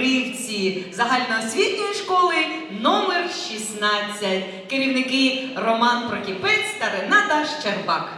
Чорнобривці загальноосвітньої школи номер 16. Керівники Роман Прокіпець та Рената Щербак.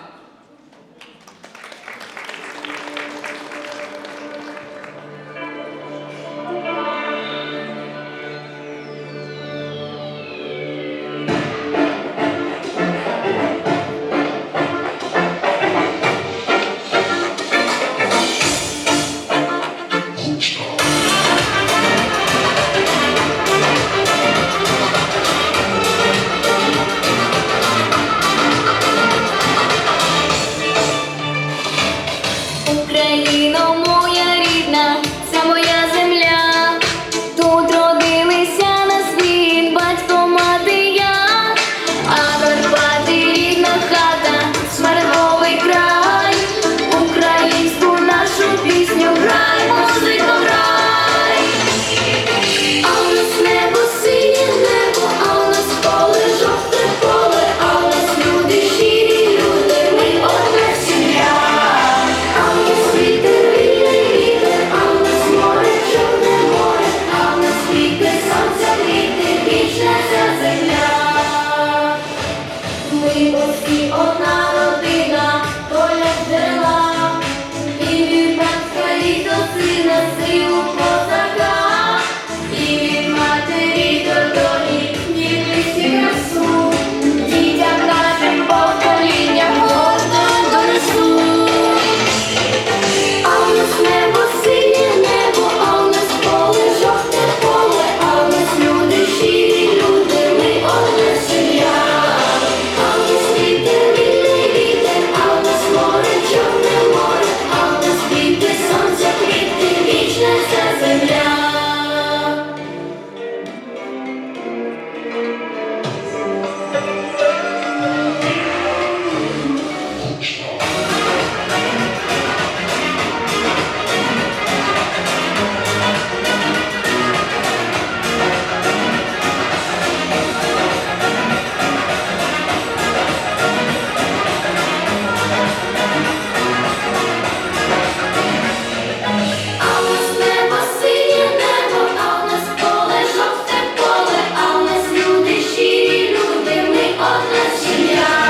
одна сім'я.